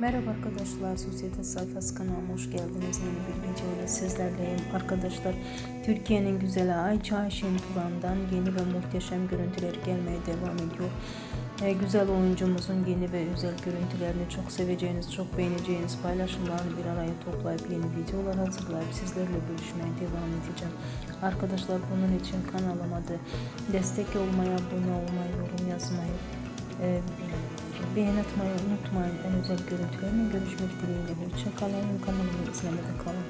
Merhaba arkadaşlar, Sosyete Sayfası kanalıma hoş geldiniz. Yeni bir videoyla sizlerleyim. Arkadaşlar, Türkiye'nin güzeli Ayça Ayşin Turan'dan yeni ve muhteşem görüntüleri gelmeye devam ediyor. Ee, güzel oyuncumuzun yeni ve özel görüntülerini çok seveceğiniz, çok beğeneceğiniz paylaşımlarını bir araya toplayıp yeni videolar hazırlayıp sizlerle bölüşmeye devam edeceğim. Arkadaşlar bunun için kanalıma da destek olmayı, abone olmayı, yorum yazmayı, e, Beğeni atmayı unutmayın. En özel görüntülerle görüşmek dileğiyle. Hoşçakalın. Kanalımı izlemede kalın.